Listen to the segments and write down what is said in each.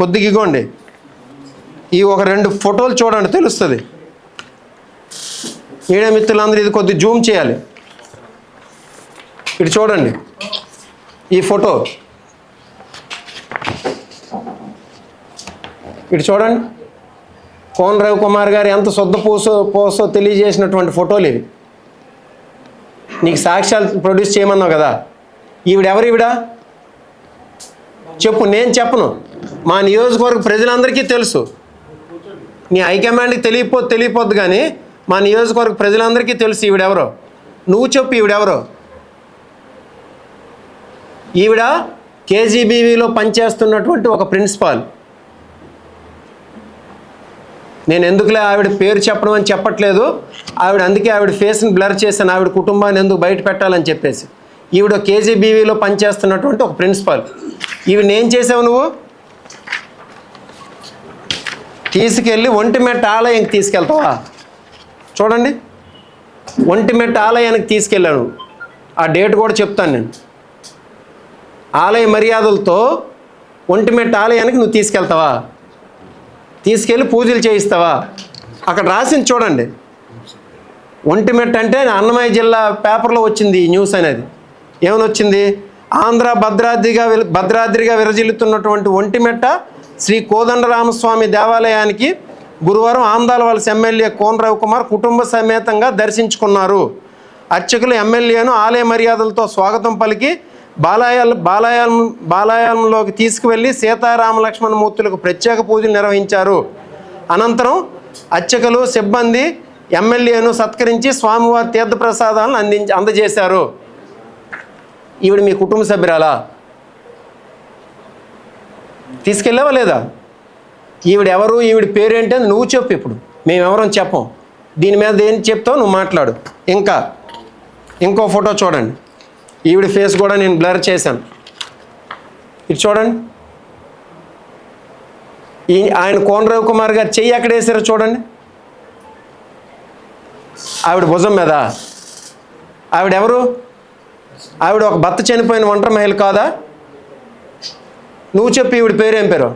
కొద్దిగా ఇగోండి. ఈ ఒక రెండు ఫోటోలు చూడండి తెలుస్తుంది. మీడియా మిత్రులందరూ ఇది కొద్ది జూమ్ చేయాలి. ఇటు చూడండి. ఈ ఫోటో. ఇటు చూడండి. కోన రవికుమార్ గారు ఎంత శుద్ధ పూసో పోసో తెలియజేసినటువంటి ఫోటోలు ఇవి. నీకు సాక్ష్యాలు ప్రొడ్యూస్ చేయమన్నావు కదా. ఈవిడ ఎవరు ఈవిడ? చెప్పు నేను చెప్పను. మా నియోజకవర్గ ప్రజలందరికీ తెలుసు. నీ హైకమాండ్కి తెలియపో తెలియపోద్దు కానీ మా నియోజకవర్గ ప్రజలందరికీ తెలుసు ఈవిడెవరో. నువ్వు చెప్పు ఈవిడెవరో. ఈవిడ కేజీబీవీలో పనిచేస్తున్నటువంటి ఒక ప్రిన్సిపాల్. నేను ఎందుకులే ఆవిడ పేరు చెప్పడం అని చెప్పట్లేదు. ఆవిడ అందుకే ఆవిడ ఫేస్ని బ్లర్ చేశాను. ఆవిడ కుటుంబాన్ని ఎందుకు బయట పెట్టాలని చెప్పేసి. ఈవిడ కేజీబీవీలో పనిచేస్తున్నటువంటి ఒక ప్రిన్సిపాల్. ఇవి ఏం చేసావు నువ్వు? తీసుకెళ్ళి ఒంటిమెట్ట ఆలయానికి తీసుకెళ్తావా? చూడండి. ఒంటిమెట్ట ఆలయానికి తీసుకెళ్ళాను. ఆ డేట్ కూడా చెప్తాను నేను. ఆలయ మర్యాదలతో ఒంటిమెట్ట ఆలయానికి నువ్వు తీసుకెళ్తావా? తీసుకెళ్ళి పూజలు చేయిస్తావా? అక్కడ రాసింది చూడండి. ఒంటిమెట్ట అంటే అన్నమయ్య జిల్లా పేపర్లో వచ్చింది ఈ న్యూస్ అనేది. ఏమని వచ్చింది ఆంధ్ర భద్రాద్రిగా భద్రాద్రిగా విరజిల్లుతున్నటువంటి ఒంటిమెట్ట శ్రీ కోదండరామస్వామి దేవాలయానికి గురువారం ఆందాల వలస ఎమ్మెల్యే కోన రవికుమార్ కుటుంబ సమేతంగా దర్శించుకున్నారు. అర్చకులు ఎమ్మెల్యేను ఆలయ మర్యాదలతో స్వాగతం పలికి బాలాయాల బాలాయాలం బాలాయాలంలోకి తీసుకువెళ్ళి సీతారామ లక్ష్మణ మూర్తులకు ప్రత్యేక పూజలు నిర్వహించారు. అనంతరం అర్చకులు సిబ్బంది ఎమ్మెల్యేను సత్కరించి స్వామివారి తీర్థప్రసాదాలను అందించి అందజేశారు. ఈవిడ మీ కుటుంబ సభ్యురాలా? తీసుకెళ్ళావా లేదా? ఈవిడ ఎవరు ఈవిడ పేరేంటి అని నువ్వు చెప్పు ఇప్పుడు. మేమెవరం చెప్పం. దీని మీద ఏం చెప్తావు నువ్వు మాట్లాడు. ఇంకా ఇంకో ఫోటో చూడండి. ఈవిడ ఫేస్ కూడా నేను బ్లర్ చేశాను. ఇది చూడండి. ఈ ఆయన కోన రవికుమార్ గారు చెయ్యి ఎక్కడ వేసారో చూడండి. ఆవిడ భుజం మీద. ఆవిడెవరు ఆవిడ ఒక భర్త చనిపోయిన ఒంటరి మహిళ కాదా? నువ్వు చెప్పు ఈవిడ పేరేం పేరు?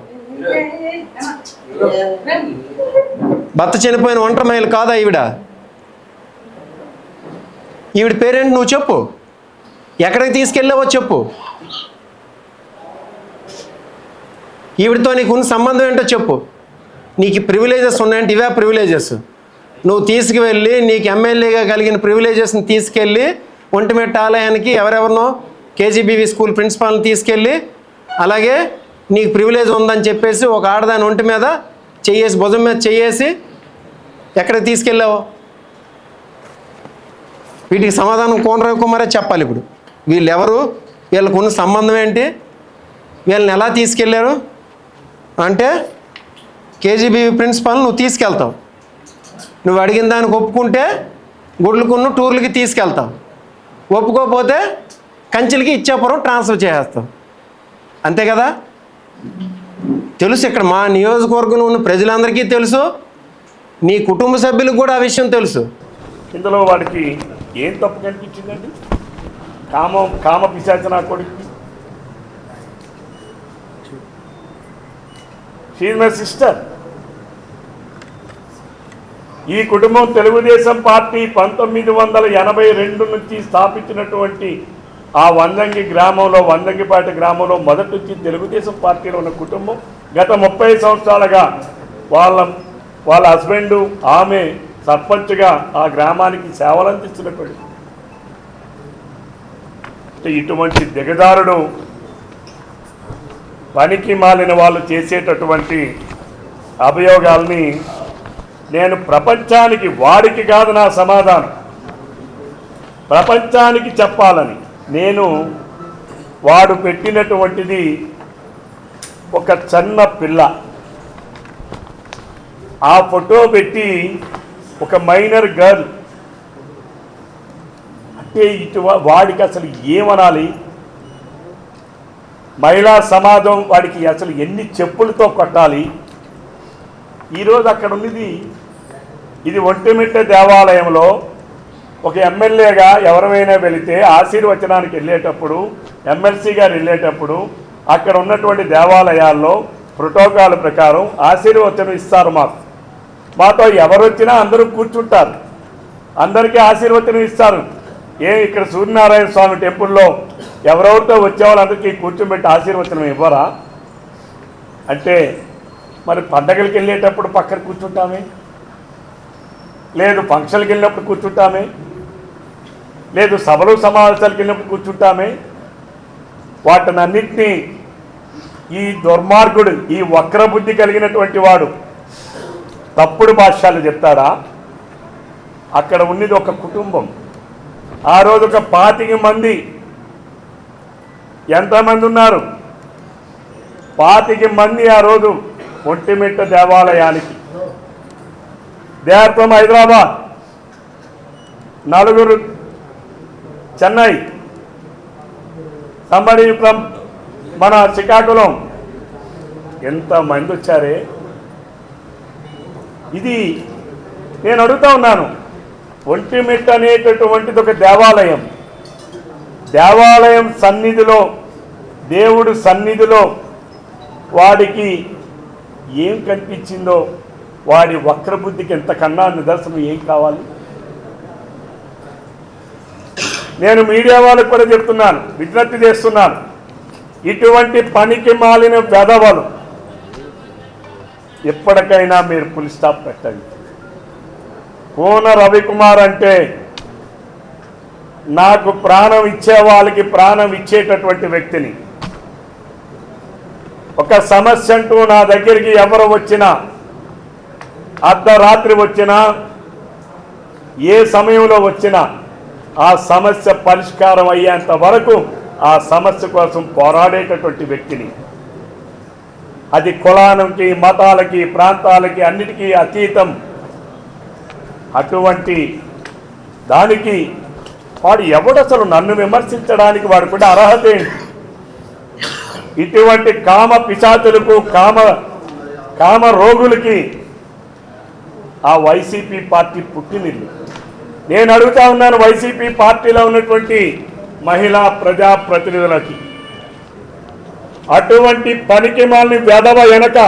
భర్త చనిపోయిన ఒంటరి మహిళ కాదా ఈవిడ? ఈవిడ పేరేంటి నువ్వు చెప్పు. ఎక్కడికి తీసుకెళ్ళావో చెప్పు. ఈవిడతో నీకు ఉన్న సంబంధం ఏంటో చెప్పు. నీకు ప్రివిలేజెస్ ఉన్నాయంటే ఇవే ప్రివిలేజెస్ నువ్వు తీసుకువెళ్ళి నీకు ఎమ్మెల్యేగా కలిగిన ప్రివిలేజెస్ని తీసుకెళ్ళి ఒంటిమెట్ట ఆలయానికి ఎవరెవరినో కేజీబీవీ స్కూల్ ప్రిన్సిపాల్ని తీసుకెళ్ళి అలాగే నీకు ప్రివిలేజ్ ఉందని చెప్పేసి ఒక ఆడదాని ఒంటి మీద చెయ్యేసి భుజం మీద చెయ్యేసి ఎక్కడ తీసుకెళ్ళావు? వీటికి సమాధానం కోన రవికుమారే చెప్పాలి ఇప్పుడు. వీళ్ళు ఎవరు వీళ్ళకు ఉన్న సంబంధం ఏంటి? వీళ్ళని ఎలా తీసుకెళ్ళారు? అంటే కేజీబీవీ ప్రిన్సిపాల్ నువ్వు తీసుకెళ్తావు. నువ్వు అడిగిన దానికి ఒప్పుకుంటే గుడ్లకున్న టూర్లకి తీసుకెళ్తావు. ఒప్పుకోకపోతే కంచెలకి ఇచ్చాపురం ట్రాన్స్ఫర్ చేసేస్తాం. అంతే కదా? తెలుసు ఇక్కడ మా నియోజకవర్గంలో ఉన్న ప్రజలందరికీ తెలుసు నీ కుటుంబ సభ్యులకు కూడా ఆ విషయం తెలుసు. ఇందులో వాడికి ఏం తప్పు కనిపించిందండి? కామం కామ పిశాచన కొడుకు షీజ్ మై సిస్టర్ ఈ కుటుంబం తెలుగుదేశం పార్టీ పంతొమ్మిది వందల ఎనభై రెండు నుంచి స్థాపించినటువంటి ఆ వందంగి గ్రామంలో వందంగిపాటి గ్రామంలో మొదటి నుంచి తెలుగుదేశం పార్టీలో ఉన్న కుటుంబం. గత ముప్పై సంవత్సరాలుగా వాళ్ళ వాళ్ళ హస్బెండు ఆమె సర్పంచ్గా ఆ గ్రామానికి సేవలు అందిస్తున్నటువంటి ఇటువంటి దిగజారుడు పనికి మాలిన వాళ్ళు చేసేటటువంటి అభియోగాల్ని నేను ప్రపంచానికి వాడికి కాదు నా సమాధానం. ప్రపంచానికి చెప్పాలని నేను వాడు పెట్టినటువంటిది ఒక చిన్న పిల్ల. ఆ ఫోటో పెట్టి ఒక మైనర్ గర్ల్. అంటే ఇటు వాడికి అసలు ఏమనాలి? మహిళా సమాజం వాడికి అసలు ఎన్ని చెప్పులతో కొట్టాలి? ఈరోజు అక్కడ ఉన్నది ఇది ఒంటిమిట్ట దేవాలయంలో ఒక ఎమ్మెల్యేగా ఎవరైనా వెళితే ఆశీర్వచనానికి వెళ్ళేటప్పుడు ఎమ్మెల్సీ గారు వెళ్ళేటప్పుడు అక్కడ ఉన్నటువంటి దేవాలయాల్లో ప్రోటోకాల్ ప్రకారం ఆశీర్వచనం ఇస్తారు మాకు. మాతో ఎవరు వచ్చినా అందరూ కూర్చుంటారు. అందరికీ ఆశీర్వచనం ఇస్తారు. ఏ ఇక్కడ సూర్యనారాయణ స్వామి టెంపుల్లో ఎవరెవరితో వచ్చే వాళ్ళందరికీ కూర్చోబెట్టి ఆశీర్వచనం ఇవ్వరా? అంటే మరి పండగలకు వెళ్ళేటప్పుడు పక్కన కూర్చుంటామే. లేదు ఫంక్షన్కి వెళ్ళినప్పుడు కూర్చుంటామే. లేదు సభలు సమావేశాలకు వెళ్ళినప్పుడు కూర్చుంటామే. వాటినన్నింటినీ ఈ దుర్మార్గుడు ఈ వక్రబుద్ధి కలిగినటువంటి వాడు తప్పుడు భాష్యాలు చెప్తాడా? అక్కడ ఉన్నది ఒక కుటుంబం. ఆ రోజు ఒక పాతిక మంది ఎంతమంది ఉన్నారు? పాతిక మంది ఆ రోజు ఒంటిమిట్ట దేవాలయానికి. They are from Hyderabad. నలుగురు చెన్నై. సంబడి ఫ్రమ్ మన శ్రీకాకుళం. ఎంతమంది వచ్చారే? ఇది నేను అడుగుతా ఉన్నాను. ఒంటిమిట్ట అనేటటువంటిది ఒక దేవాలయం. దేవాలయం సన్నిధిలో దేవుడు సన్నిధిలో వాడికి ఏం కనిపించిందో వాడి వక్రబుద్ధికి ఎంతకన్నా నిదర్శనం ఏం కావాలి? నేను మీడియా వాళ్ళకు కూడా చెప్తున్నాను విజ్ఞప్తి చేస్తున్నాను. ఇటువంటి పనికి మాలిన వెధవలు ఎప్పటికైనా మీరు పులి స్టాప్ పెట్టండి. కోన రవికుమార్ అంటే నాకు ప్రాణం ఇచ్చే వాళ్ళకి ప్రాణం ఇచ్చేటటువంటి వ్యక్తిని. ఒక సమస్య అంటూ నా దగ్గరికి ఎవరు వచ్చినా అర్ధరాత్రి వచ్చినా ఏ సమయంలో వచ్చినా ఆ సమస్య పరిష్కారం అయ్యేంత వరకు ఆ సమస్య కోసం పోరాడేటటువంటి వ్యక్తిని. అది కులానికి మతాలకి ప్రాంతాలకి అన్నిటికీ అతీతం. అటువంటి దానికి వాడు ఎవడసలు నన్ను విమర్శించడానికి వాడు కూడా అర్హత ఏంటి? ఇటువంటి కామ పిశాతులకు కామ కామ రోగులకి ఆ వైసీపీ పార్టీ పుట్టినిల్లు. నేను అడుగుతా ఉన్నాను వైసీపీ పార్టీలో ఉన్నటువంటి మహిళా ప్రజాప్రతినిధులకి అటువంటి పనికి మాలిని వెదవ వెనక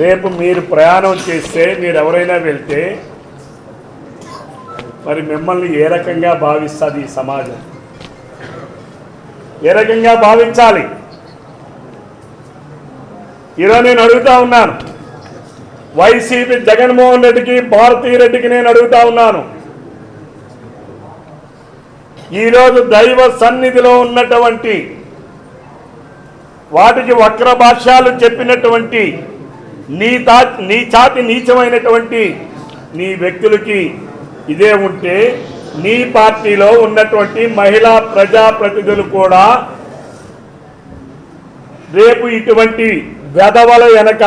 రేపు మీరు ప్రయాణం చేస్తే మీరు ఎవరైనా వెళ్తే మరి మిమ్మల్ని ఏ రకంగా భావిస్తుంది ఈ సమాజం? ఏ రకంగా భావించాలి? ఈరోజు నేను అడుగుతా ఉన్నాను. వైసీపీ జగన్మోహన్ రెడ్డికి భారతీ రెడ్డికి నేను అడుగుతా ఉన్నాను. ఈరోజు దైవ సన్నిధిలో ఉన్నటువంటి వాటికి వక్ర భాష్యాలు చెప్పినటువంటి నీ తా నీ చాటి నీచమైనటువంటి నీ వ్యక్తులకి ఇదే ఉంటే నీ పార్టీలో ఉన్నటువంటి మహిళా ప్రజాప్రతినిధులు కూడా రేపు ఇటువంటి వెధవల వెనక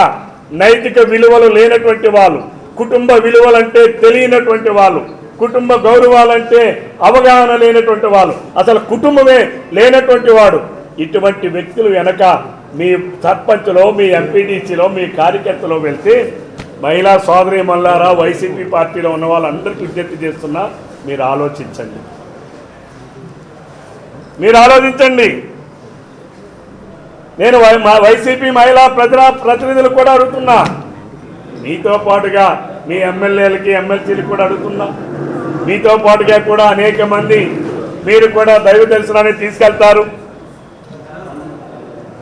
నైతిక విలువలు లేనటువంటి వాళ్ళు కుటుంబ విలువలంటే తెలియనటువంటి వాళ్ళు కుటుంబ గౌరవాలంటే అవగాహన లేనటువంటి వాళ్ళు అసలు కుటుంబమే లేనటువంటి వాడు. ఇటువంటి వ్యక్తులు వెనక మీ సర్పంచ్లో మీ ఎంపీటీసీలో మీ కార్యకర్తలో వెళ్తే మహిళా సోదరి మల్లారా వైసీపీ పార్టీలో ఉన్న వాళ్ళందరికీ విజ్ఞప్తి చేస్తున్నా మీరు ఆలోచించండి. మీరు ఆలోచించండి. నేను వై- మా వైసీపీ మహిళా ప్రజా ప్రతినిధులు కూడా అడుగుతున్నా. మీతో పాటుగా మీ ఎమ్మెల్యేలకి ఎమ్మెల్సీలకు కూడా అడుగుతున్నా. మీతో పాటుగా కూడా అనేక మంది మీరు కూడా దైవ దర్శనాన్ని తీసుకెళ్తారు.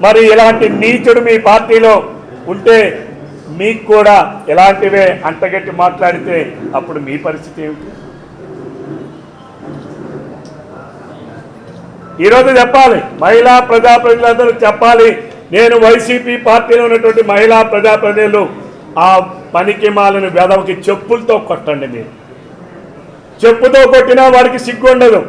మరి ఇలాంటి నీచుడు మీ పార్టీలో ఉంటే మీకు కూడా ఇలాంటివే అంటగట్టి మాట్లాడితే అప్పుడు మీ పరిస్థితి ఏమిటి? ఈరోజు చెప్పాలి మహిళా ప్రజాప్రతినిధులందరూ చెప్పాలి. నేను వైసీపీ పార్టీలో ఉన్నటువంటి మహిళా ప్రజాప్రతినిధులు ఆ పనికి మాలిన వెదవకి చెప్పులతో కొట్టండి మీరు. చెప్పుతో కొట్టినా వాడికి సిగ్గు ఉండదు